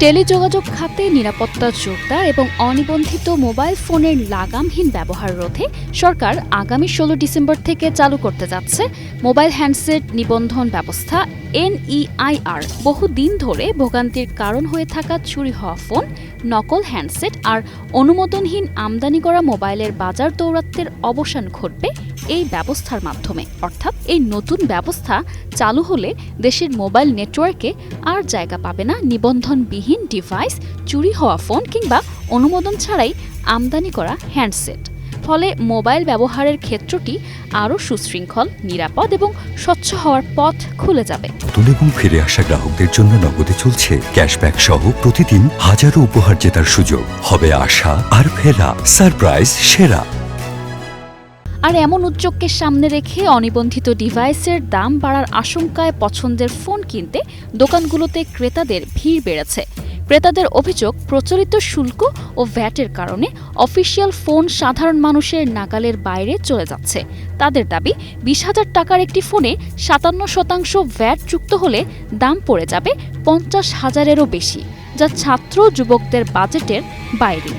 টেলিযোগাযোগ খাতে নিরাপত্তা জোরদার এবং অনিবন্ধিত মোবাইল ফোনের লাগামহীন ব্যবহার রোধে সরকার আগামী ষোলো ডিসেম্বর থেকে চালু করতে যাচ্ছে মোবাইল হ্যান্ডসেট নিবন্ধন ব্যবস্থা এনইআইআর বহুদিন ধরে ভোগান্তির কারণ হয়ে থাকা চুরি হওয়া ফোন, নকল হ্যান্ডসেট আর অনুমোদনহীন আমদানি করা মোবাইলের বাজার দৌরাত্বের অবসান ঘটবে এই ব্যবস্থার মাধ্যমে। অর্থাৎ এই নতুন ব্যবস্থা চালু হলে দেশের মোবাইল নেটওয়ার্কে আর জায়গা পাবে না নিবন্ধনবিহীন ডিভাইস, চুরি হওয়া ফোন কিংবা অনুমোদন ছাড়াই আমদানি করা হ্যান্ডসেট। ফলে মোবাইল ব্যবহারের ক্ষেত্রটি আরও সুশৃঙ্খল নিরাপদ এবং স্বচ্ছ হওয়ার পথ খুলে যাবে। নতুন এবং ফিরে আসা গ্রাহকদের জন্য নগদে চলছে ক্যাশব্যাক সহ প্রতিদিন হাজারো উপহার জেতার সুযোগ। হবে আশা আর ফেরা সারপ্রাইজ সেরা। আর এমন উদ্যোগকে সামনে রেখে অনিবন্ধিত ডিভাইসের দাম বাড়ার আশঙ্কায় পছন্দের ফোন কিনতে দোকানগুলোতে ক্রেতাদের ভিড় বেড়েছে। ক্রেতাদের অভিযোগ, প্রচলিত শুল্ক ও ভ্যাটের কারণে অফিসিয়াল ফোন সাধারণ মানুষের নাগালের বাইরে চলে যাচ্ছে। তাদের দাবি, বিশ হাজার টাকার একটি ফোনে সাতান্ন শতাংশ ভ্যাট যুক্ত হলে দাম পড়ে যাবে পঞ্চাশ হাজারেরও বেশি, যা ছাত্র যুবকদের বাজেটের বাইরে।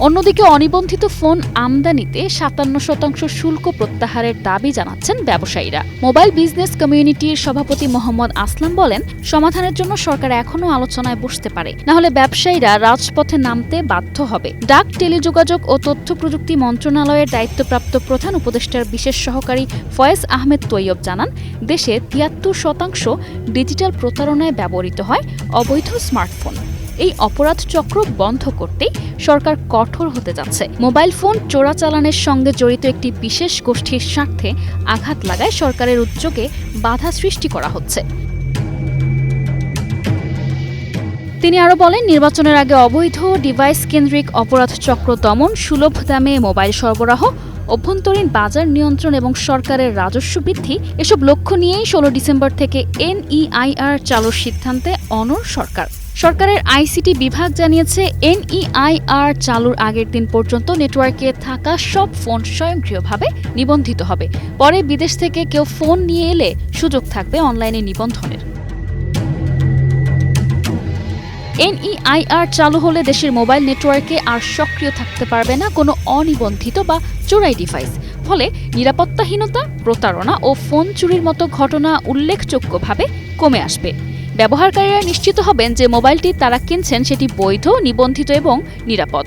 অন্যদিকে অনিবন্ধিত ফোন আমদানিতে সাতান্ন শতাংশ শুল্ক প্রত্যাহারের দাবি জানাচ্ছেন ব্যবসায়ীরা। মোবাইল বিজনেস কমিউনিটির সভাপতি মোহাম্মদ আসলাম বলেন, সমাধানের জন্য সরকার এখনও আলোচনায় বসতে পারে। না হলে ব্যবসায়ীরা রাজপথে নামতে বাধ্য হবে। ডাক, টেলিযোগাযোগ ও তথ্য প্রযুক্তি মন্ত্রণালয়ের দায়িত্বপ্রাপ্ত প্রধান উপদেষ্টার বিশেষ সহকারী ফয়েজ আহমেদ তৈয়ব জানান, দেশে তিয়াত্তর শতাংশ ডিজিটাল প্রতারণায় ব্যবহৃত হয় অবৈধ স্মার্টফোন। এই অপরাধ চক্র বন্ধ করতেই সরকার কঠোর হতে যাচ্ছে। মোবাইল ফোন চোরাচালানের সঙ্গে জড়িত একটি বিশেষ গোষ্ঠীর স্বার্থে আঘাত লাগায় সরকারের উদ্যোগে বাধা সৃষ্টি করা হচ্ছে। তিনি আরও বলেন, নির্বাচনের আগে অবৈধ ডিভাইস কেন্দ্রিক অপরাধ চক্র দমন সুলভ দামে মোবাইল সরবরাহ, অভ্যন্তরীণ বাজার নিয়ন্ত্রণ এবং সরকারের রাজস্ব বৃদ্ধি এসব লক্ষ্য নিয়েই ষোলো ডিসেম্বর থেকে এনইআইআর চালুর সিদ্ধান্তে অনর সরকার। সরকারের আইসিটি বিভাগ জানিয়েছে, এনইআইআর চালুর আগের দিন পর্যন্ত নেটওয়ার্কে থাকা সব ফোন স্বয়ংক্রিয়ভাবে নিবন্ধিত হবে। পরে বিদেশ থেকে কেউ ফোন নিয়ে এলে সুযোগ থাকবে অনলাইনে নিবন্ধনের। এনইআইআর চালু হলে দেশের মোবাইল নেটওয়ার্কে আর সক্রিয় থাকতে পারবে না কোনো অনিবন্ধিত বা চোরাই ডিভাইস। ফলে নিরাপত্তাহীনতা, প্রতারণা ও ফোন চুরির মতো ঘটনা উল্লেখযোগ্যভাবে কমে আসবে। ব্যবহারকারীরা নিশ্চিত হবেন যে মোবাইলটি তারা কিনছেন সেটি বৈধ, নিবন্ধিত এবং নিরাপদ।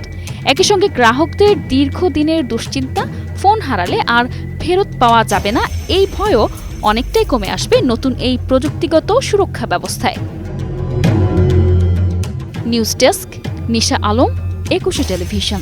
একই সঙ্গে গ্রাহকদের দীর্ঘদিনের দুশ্চিন্তা, ফোন হারালে আর ফেরত পাওয়া যাবে না, এই ভয়ও অনেকটাই কমে আসবে নতুন এই প্রযুক্তিগত সুরক্ষা ব্যবস্থায়। নিউজ ডেস্ক, নিশা আলম, একুশে টেলিভিশন।